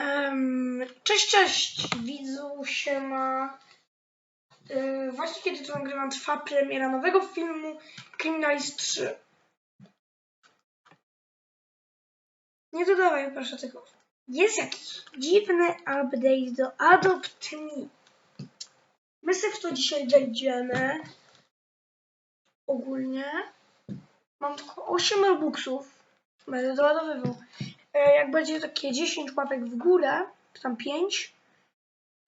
Em, cześć, cześć, widzu się ma. właśnie kiedy to nagrywam, trwa premiera nowego filmu Criminalist 3. Nie dodawaj proszę tego. Jest jakiś dziwny update do Adopt Me. My sobie w to dzisiaj wejdziemy. Ogólnie. Mam tylko 8 robuxów. Będę doładowywał. E, Jak będzie takie 10 łapek w górę, tam 5,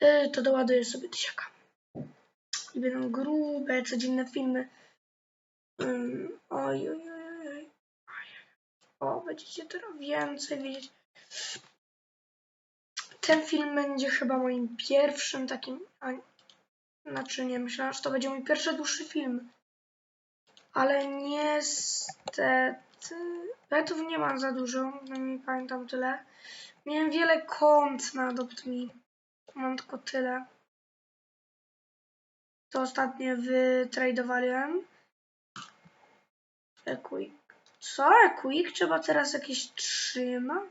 e, to doładuję sobie tysiaka. I będą grube, codzienne filmy. Ym, Oj, oj, oj, oj. O, będziecie teraz więcej wiedzieć. Ten film będzie chyba moim pierwszym takim. A, znaczy nie, myślałam, że to będzie mój pierwszy dłuższy film. Ale niestety. Petów nie mam za dużo, no nie pamiętam tyle. Miałem wiele kont na Adopt Me. Mam tylko tyle. To ostatnio wytradowałem. Equick. Co? Equick? Trzeba teraz jakieś trzyma?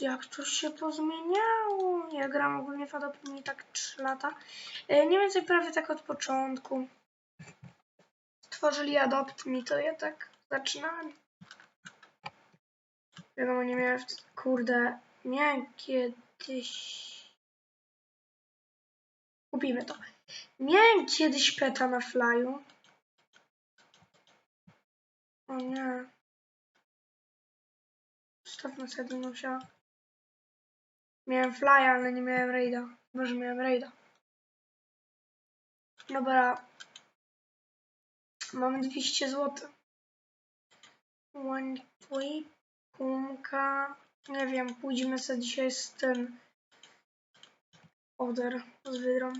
Jak to się pozmieniało? Ja gram ogólnie w Adopt Me tak 3 lata. E, Mniej więcej prawie tak od początku. Tworzyli Adopt Me, to ja tak zaczynałem. Wiadomo, nie miałem, kurde, miałem kiedyś... Kupimy to. Miałem kiedyś peta na flyu. O nie. Stawmy sobie musiała. Miałem flya, ale nie miałem raida. Może miałem raida. Dobra. Mamy 200 zł. Play. Kumka. Nie wiem, pójdziemy sobie dzisiaj z tym. Oder z wydrą.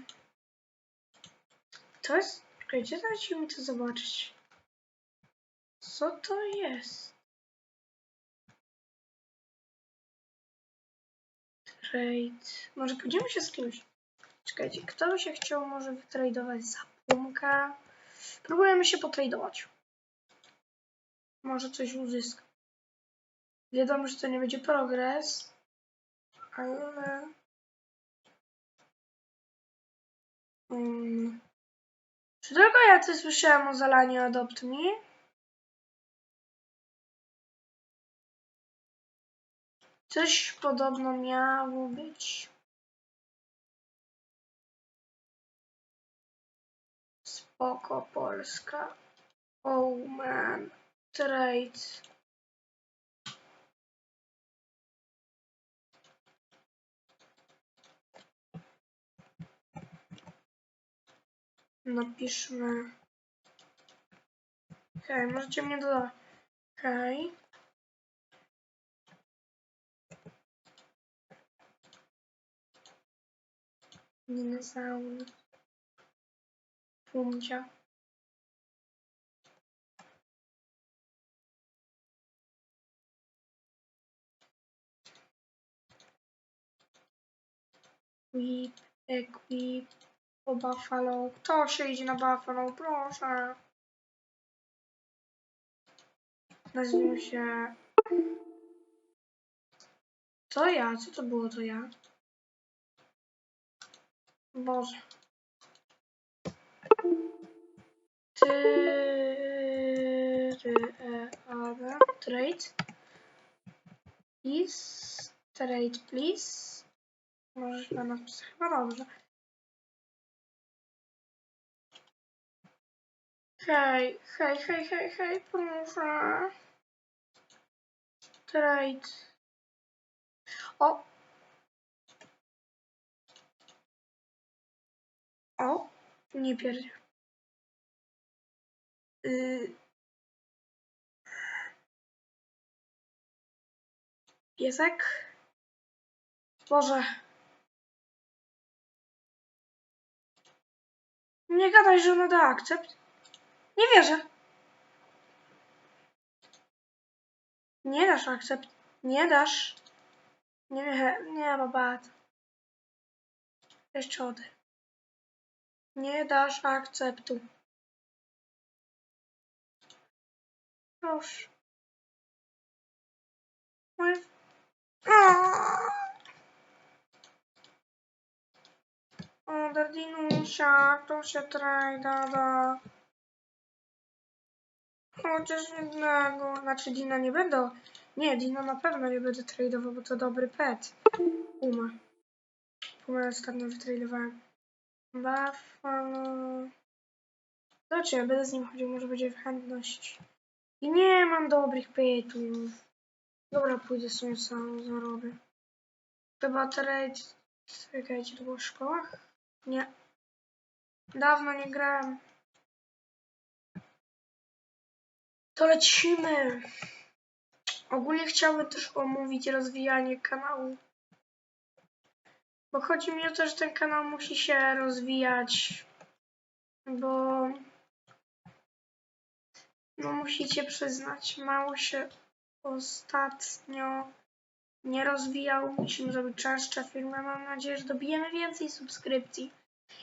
To jest. Czekajcie, dajcie mi to zobaczyć. Co to jest? Trade. Może pójdziemy się z kimś. Czekajcie, kto by się chciał może wytradować za pumka? Próbujemy się potradować. Może coś uzyskam. Wiadomo, że to nie będzie progres, ale... Mm. Czy tylko ja coś słyszałem o zalaniu Adopt Me? Coś podobno miało być. Spoko Polska. Oh man. Trade. Napiszmy. Hej, możecie mnie dodać. Hej. Dinozaur. Pumcia. Whip, equip, po Buffalo. Kto się idzie na Buffalo? Proszę. Nazwijmy się... To ja? Co to było to ja? Boże. Ty... Ty... E, B. Trade. Please. Trade, please. Możesz na napisać. Chyba dobrze. Hej, hej, hej, hej, hej, proszę. Trade. O! O! Nie pierdzie. Yy. Piesek? Boże. Nie gadaj, że ona da akcept. Nie wierzę. Nie dasz akcept. Nie dasz. Nie, nie, babat. Jeszcze ode. Nie dasz akceptu. Proszę. Moje- Dinusia, to się trajda da. Chociaż jednego, znaczy Dina nie będę, nie, Dina na pewno nie będę tradował, bo to dobry pet. Puma. Puma ostatnio wytradowałem. Buffalo. Zobaczcie, ja będę z nim chodził, może będzie chętność. I nie mam dobrych petów. Dobra, pójdę sobie sam, zarobię. Chyba trade... Czekajcie, to było w szkołach? Nie. Dawno nie grałem. To lecimy. Ogólnie chciałbym też omówić rozwijanie kanału. Bo chodzi mi o to, że ten kanał musi się rozwijać. Bo no musicie przyznać, mało się ostatnio nie rozwijał. Musimy zrobić częstsze filmy. Mam nadzieję, że dobijemy więcej subskrypcji.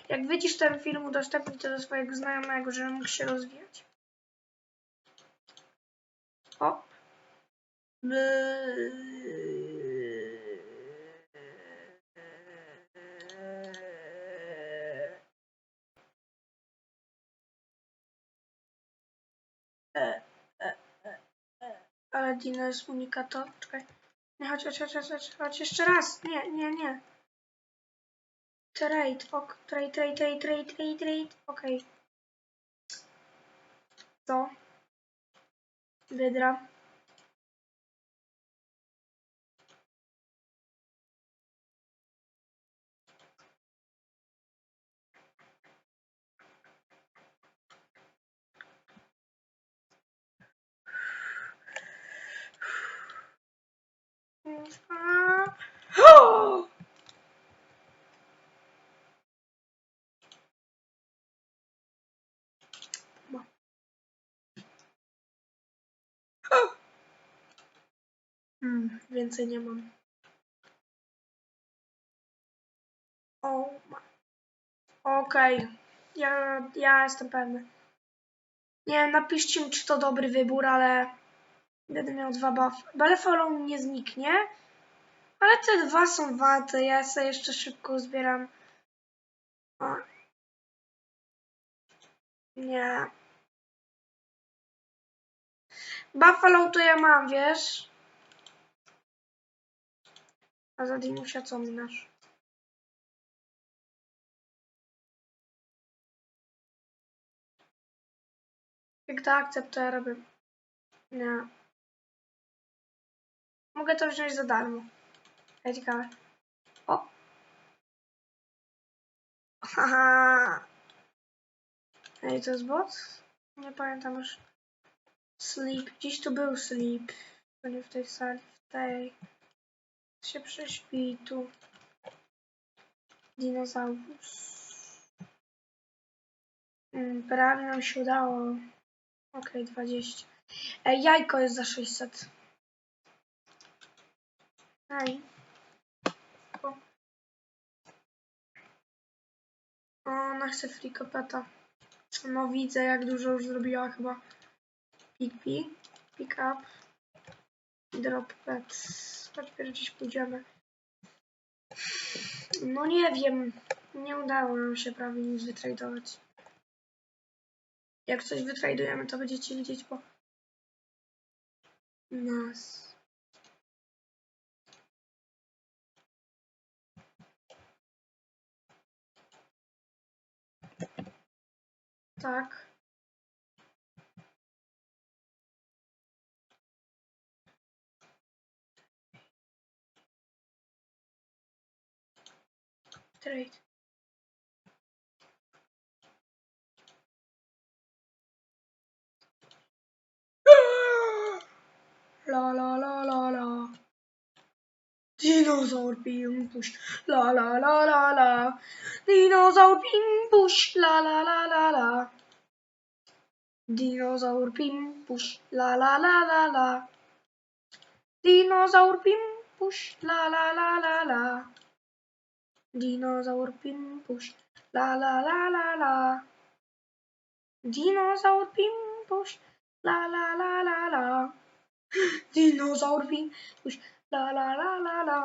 Jak widzisz ten film, udostępnij to do swojego znajomego, żeby mógł się rozwijać. O! Ale Dino jest unikator. Czekaj. Nie, chodź, chodź, chodź, chodź, chodź jeszcze raz. Nie, nie, nie. Trade, ok, trade, trade, trade, trade, trade, trade, okej. Co? Wydra. O! Ma. O! Mm, więcej nie mam. O. Okej. Ja, ja jestem pewny. Nie napiszcie mi, czy to dobry wybór, ale będę miał dwa buff. Belefalą nie zniknie, ale te dwa są warte. Ja sobie jeszcze szybko zbieram. O. Nie. Buffalo to ja mam, wiesz? A za Dinusia co mi masz? Jak to akceptuję, robię. Nie. Mogę to wziąć za darmo. Ja ciekawe. O! Haha! Ej, to jest bot? Nie pamiętam już. Sleep. Dziś tu był sleep. To nie w tej sali, w tej. Się prześpi tu. Dinozaurus. Mm, prawie nam się udało. Okej, 20. Ej, jajko jest za 600. Ej. O. Ona chce flikopeta. No widzę, jak dużo już zrobiła chyba. Pick pi, pick up. Drop pet. Chodź, gdzieś pójdziemy. No nie wiem. Nie udało nam się prawie nic wytradować. Jak coś wytradujemy, to będziecie widzieć po nas. Tak. Trade. La la la la la. Dinozaur pimpuś. La la la la la. Dinozaur pimpuś. La la la la la. Dinozaur pimpuś. La la la la la. Dinozaur pimpuś. La la la la la. Dinozaur pimpuś. La la la la la. Dinozaur pimpuś. La la la la la. Dinozaur pimpuś. La la la la la.